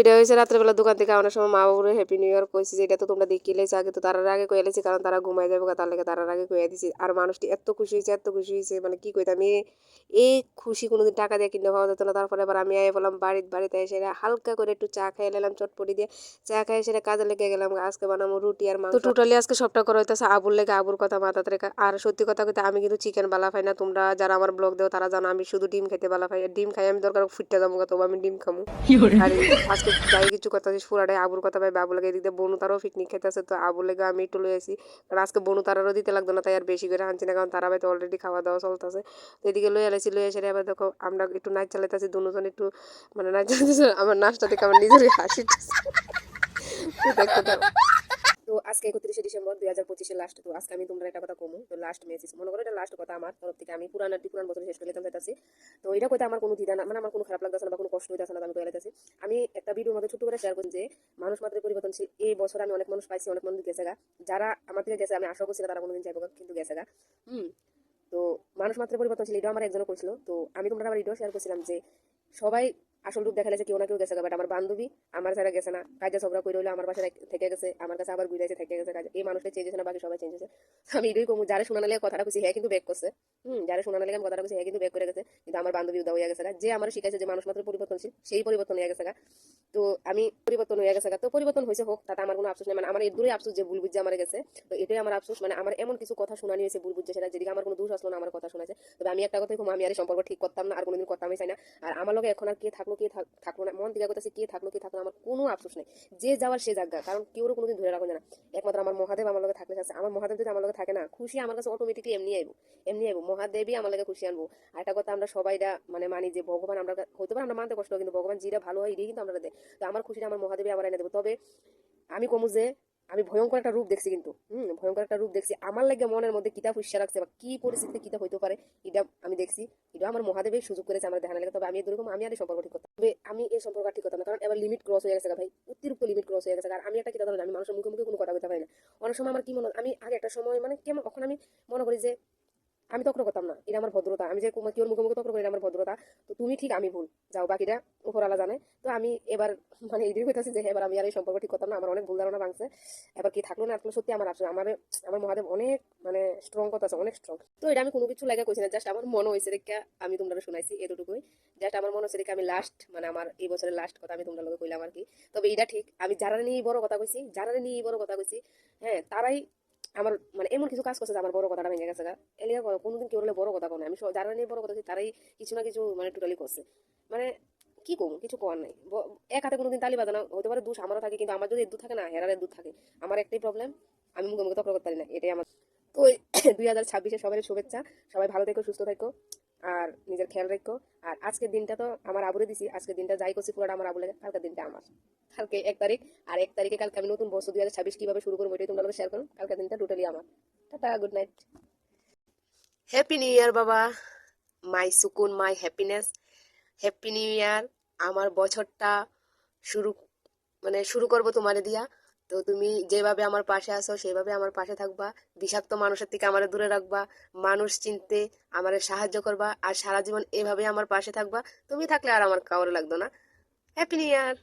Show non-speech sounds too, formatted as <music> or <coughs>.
এটা হয়েছে রাত্রেবেলা দোকান থেকে আনার সময় মা বাবুরে হ্যাপি নিউ ইয়ার কইছি যে এটা তো তোমরা দেখি লেছি আগে তো তার আগে কয়ে লেছি কারণ তারা ঘুমাই যাবে তার লেগে তার আগে কয়ে দিছি। আর মানুষটি এত খুশি হয়েছে এত খুশি হয়েছে মানে কি কইতাম আমি এই খুশি কোনোদিন টাকা দিয়ে কিনে খাওয়া যেত না। তারপরে আবার আমি আই বললাম বাড়িতে বাড়িতে এসে হালকা করে একটু চা খাই নিলাম চটপটি দিয়ে চা খাই সেটা কাজে লেগে গেলাম আজকে বানাবো রুটি আর মাংস। তো টোটালি আজকে সবটা করা হইতেছে আবুর লেগে আবুর কথা মাথাতে রেখা। আর সত্যি কথা কইতে আমি কিন্তু চিকেন বালা খাই না। তোমরা যারা আমার ব্লগ দেও তারা জানো আমি শুধু ডিম খেতে বালা খাই। ডিম খাই আমি দরকার ফুটতে যাব তবু আমি ডিম খামু। আর এই আজকে যাই কিছু কথা আছে পুরাটাই আবুর কথা ভাই বাবু লাগে, এদিকে বনু তারাও পিকনিক খেতে আছে তো আবুর লেগে আমি একটু লই আসি কারণ আজকে বনু তারারও দিতে লাগতো না, তাই আর বেশি করে আনছি না, কারণ তারা ভাই তো অলরেডি খাওয়া দাওয়া চলতেছে। তো এদিকে লই আলাইছি লই এসে আবার দেখো আমরা একটু নাচ চালাইতেছি দুজন একটু মানে নাচ চালাইতেছি, আমার নাচটা দেখে আমার নিজেরই হাসি দেখতে। তো আজকে একত্রিশে ডিসেম্বর দুই হাজার পঁচিশে লাস্ট তো আজকে আমি তোমরা একটা কথা কমু, তো লাস্ট মেসেজ মনে করো এটা লাস্ট কথা আমার তরফ থেকে, আমি পুরান আর পুরান বছর শেষ করে যেতাম চাইতেছি তো এটা কথা আমার কোনো দ্বিধা না মানে আমার কোনো খারাপ লাগতেছে না বা কোনো কষ্ট হইতেছে না, আমি কয়ে লাগতেছি আমি একটা ভিডিওর মধ্যে ছোট্ট করে শেয়ার করি যে, মানুষ মাত্র পরিবর্তনশীল, এই বছর আমি অনেক মানুষ পাইছি, অনেক মানুষ গেছে গা। যারা আমার থেকে গেছে, আমি আশা করছি তারা কোনোদিন যাইব কিন্তু গেছে গা। হুম, তো মানুষ মাত্র পরিবর্তনশীল, এটাও আমার একজনও কইছিল, তো আমি তোমরা আমার এটাও শেয়ার করছিলাম যে, সবাই আসল রূপ দেখালে যে কেউ না কেউ গেছে বাট আমার বান্ধবী, আমার ছাড়া গেছে না। কাজে ঝগড়া করে হইল, আমার পাশে থেকে গেছে, আমার কাছে আবার ঘুরে থেকে গেছে। কাজে এই মানুষটা চেঞ্জ হয়েছে না, বাকি সবাই চেঞ্জ হয়েছে আমি এটাই কমু, যারা শোনালে কথাটা খুশি হ্যাঁ কিন্তু ব্যাক করছে। হুম, যারা শোনালে আমি কথাটা খুশি হ্যাঁ কিন্তু ব্যাক করে গেছে। কিন্তু আমার বান্ধবী উদা হয়ে গেছে। যে আমার শিখাইছে যে মানুষ মাত্র পরিবর্তনশীল, সেই পরিবর্তন হয়ে গেছে গা। তো আমি পরিবর্তন হয়ে গেছে গা। তো পরিবর্তন হয়েছে হোক, তাতে আমার কোনো আফসোস নেই। মানে আমার এর দূরে আফসোস যে ভুল বুঝছে আমার গেছে, তো এটাই আমার আফসোস। মানে আমার এমন কিছু কথা শোনানি হয়েছে, ভুল বুঝছে সেটা যেদিকে আমার কোনো দোষ আসলো না, আমার কথা শোনাছে তবে আমি একটা কম, আমি আর সম্পর্ক ঠিক করতাম না, আর কোনোদিন করতামই চাই না। আর আমার লগে এখন আর কে থাকল কে থাক- থাকল না, মন দিকে কথা কে থাকল কে থাকল আমার কোনো আফসোস নেই। যে যাওয়ার সে জায়গা কারণ কেউ কোনোদিন ধরে রাখবে না। একমাত্র আমার মহাদেব আমার লগে থাকলে আছে। আমার মহাদেব যদি আমার লগে থাকে না, খুশি আমার কাছে অটোমেটিকলি এমনি আইবো এমনি আইবো। মহাদেবই আমার লাগে খুশি আনব। আর একটা কথা আমরা সবাইটা মানে মানি যে ভগবান আমরা হতে পারে, আমরা মানতে কষ্ট কিন্তু ভগবান যেটা ভালো হয়, এটাই কিন্তু আমরা দেয়। তো আমার খুশিটা আমার মহাদেবই আমার এনে দেবো। তবে আমি কমু যে আমি ভয়ঙ্কর একটা রূপ দেখছি কিন্তু, হম, ভয়ঙ্কর একটা রূপ দেখছি। আমার লাগে মনের মধ্যে কিতা ফুসা লাগছে বা কি পরিস্থিতিতে কিতা হইতে পারে, এটা আমি দেখছি। এটা আমার মহাদেবের সুযোগ করেছে আমার দেখা লাগে, তবে আমি এরকম আমি আর এই সম্পর্ক ঠিক করতাম তবে আমি এই সম্পর্ক ঠিক করতাম কারণ এবার লিমিট ক্রস হয়ে গেছে ভাই, অতিরিক্ত লিমিট ক্রস হয়ে গেছে আর আমি একটা কিতা ধরেন আমি মানুষের মুখে মুখে কোনো কথা বলতে পারি না। অনেক সময় আমার কি মনে আমি আগে একটা সময় মানে কেমন কখন আমি মনে করি যে আমি তক্র করতাম না এটা আমার ভদ্রতা আমি যে কুমা- কেউর মুখে মুখে তক্র করি আমার ভদ্রতা তো তুমি ঠিক আমি ভুল, যাও বাকিটা উপরালা জানে। তো আমি এবার মানে এটাই হইতেছে যে এবার আমি আর এই সম্পর্ক ঠিক করতাম না আমার অনেক ভুল ধারণা ভাঙছে। এবার কি থাকল না থাকল, সত্যি আমার আফসোস আমার আমার মহাদেব অনেক মানে স্ট্রং কথা আছে, অনেক স্ট্রং তো এটা আমি কোনো কিছু লাগে কইছি না জাস্ট আমার মনে হয়েছে দেখে আমি তোমরা শুনাইছি এতটুকুই জাস্ট আমার মনে হচ্ছে দেখে আমি লাস্ট মানে আমার এই বছরের লাস্ট কথা আমি তোমরা লগে কইলাম আর কি। তবে এটা ঠিক, আমি যারা নিয়ে বড় কথা কইছি যারা নিয়ে বড় কথা কইছি হ্যাঁ তারাই আমার মানে এমন কিছু কাজ করছে যে আমার বড় কথাটা ভেঙে গেছে গা। এলিয়া কোনোদিন কেউ হলে বড় কথা কোনো আমি যারা নিয়ে বড় কথা তারাই কিছু না কিছু মানে টোটালি করছে। মানে কি কম? কিছু করার নাই। এক হাতে কোনোদিন তালি বাজানো হতে পারে দোষ আমারও থাকে, কিন্তু আমার যদি দুধ থাকে না, হেরারের দুধ থাকে। আমার একটাই প্রবলেম আমি মুখে মুখে তক্র করতে পারি না, এটাই আমার। তো <coughs> দুই হাজার ছাব্বিশে সবাই শুভেচ্ছা। সবাই ভালো থেকো, সুস্থ থেকো। আর নিজের খেয়াল রেখো। আর আজকের দিনটা তো আমার আবুরে দিছি, আজকের দিনটা যাই করছি পুরোটা আমার আবুলে, কালকের দিনটা আমার। কালকে এক তারিখ, আর এক তারিখে কালকে আমি নতুন বছর দুই হাজার ছাব্বিশ কীভাবে শুরু করব এটাই তোমরা শেয়ার করো। কালকের দিনটা টোটালি আমার। Tata good night happy new year বাবা। My সুকুন my happiness happy new year আমার বছরটা শুরু মানে শুরু করব তোমারে দিয়া। তো তুমি যেভাবে আমার পাশে আসো সেভাবে আমার পাশে থাকবা। বিষাক্ত মানুষের থেকে আমার দূরে রাখবা। মানুষ চিনতে আমার সাহায্য করবা। আর সারা জীবন এভাবে আমার পাশে থাকবা। তুমি থাকলে আর আমার কাউরে লাগতো না। হ্যাপি নিউ ইয়ার